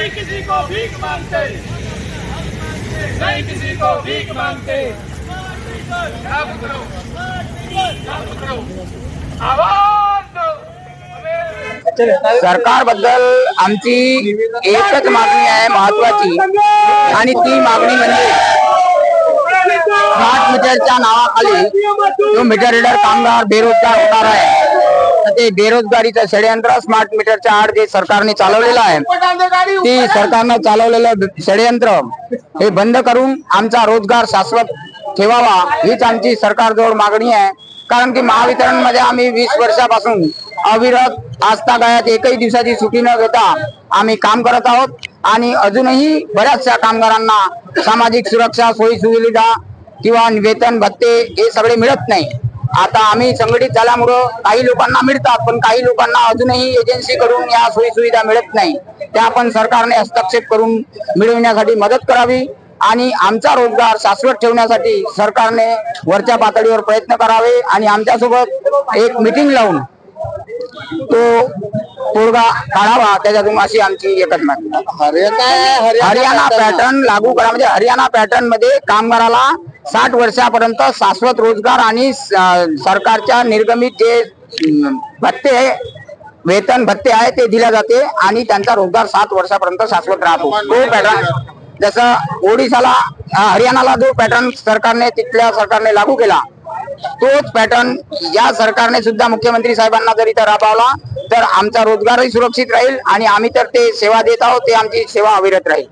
नहीं किसी को भीख मांगते। नहीं किसी को भीख मांगते। लागू करो लागू करो आवाज सरकारबद्दल आमची एकच मागणी आहे महत्वाची आणि ती मागणी म्हणजे स्मार्ट मीटरच्या नावाखाली जो मीटर रिडर कामगार बेरोजगार होणार आहे ते बेरोजगारीचं षडयंत्र स्मार्ट मीटरच्या आड जे सरकारने चालवलेलं आहे ती सरकारनं चालवलेलं षडयंत्र हे बंद करून आमचा रोजगार शाश्वत ठेवावा हीच आमची सरकारजवळ मागणी आहे. कारण की महावितरणमध्ये आम्ही वीस वर्षापासून अविरत आजतागायत एकही दिवसाची सुटी न घेता आम्ही काम करत आहोत. आणि अजूनही बऱ्याचशा कामगारांना सामाजिक सुरक्षा सोयी सुविधा किंवा वेतन भत्ते हे सगळे मिळत नाही. आता आम्ही संघटित झाल्यामुळं काही लोकांना मिळतात पण काही लोकांना अजूनही एजन्सी कडून या सोयी सुविधा मिळत नाही. त्या पण सरकारने हस्तक्षेप करून मिळविण्यासाठी मदत करावी आणि आमचा रोजगार शाश्वत ठेवण्यासाठी सरकारने वरच्या पातळीवर प्रयत्न करावे आणि आमच्यासोबत एक मिटिंग लावून तो तोडगा काढावा त्याच्यातून अशी आमची एकच मागणी हरियाणा पॅटर्न लागू करा म्हणजे हरियाणा पॅटर्नमध्ये कामगाराला साठ वर्षापर्यंत शाश्वत रोजगार आणि सरकारच्या निर्गमित जे भत्ते वेतन भत्ते आहे ते दिल्या जाते आणि त्यांचा रोजगार सात वर्षापर्यंत शाश्वत राहतो. तो पॅटर्न जसं ओडिशाला हरियाणाला जो पॅटर्न सरकारने तिथल्या सरकारने लागू केला तोच पॅटर्न या सरकारने सुद्धा मुख्यमंत्री साहेबांना जर इथं राबवला तर आमचा रोजगारही सुरक्षित राहील आणि आम्ही तर ते सेवा देत आहोत ते आमची सेवा अविरत राहील.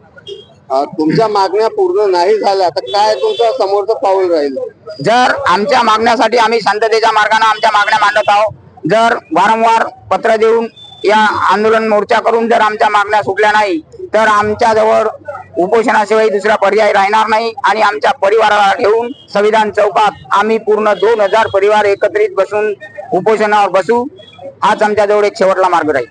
तुमच्या मागण्या पूर्ण नाही झाल्या तर काय तुमचं समोरचं पाऊल राहील? जर आमच्या मागण्यासाठी आम्ही शांततेच्या मार्गाने आमच्या मागण्या मांडत आहोत जर वारंवार पत्र देऊन या आंदोलन मोर्चा करून जर आमच्या मागण्या सुटल्या नाही तर आमच्या जवळ उपोषणाशिवाय दुसरा पर्याय राहणार नाही आणि आमच्या परिवाराला घेऊन संविधान चौकात आम्ही पूर्ण दोन हजार परिवार एकत्रित बसून उपोषणावर बसू हाच आमच्याजवळ एक शेवटला मार्ग राहील.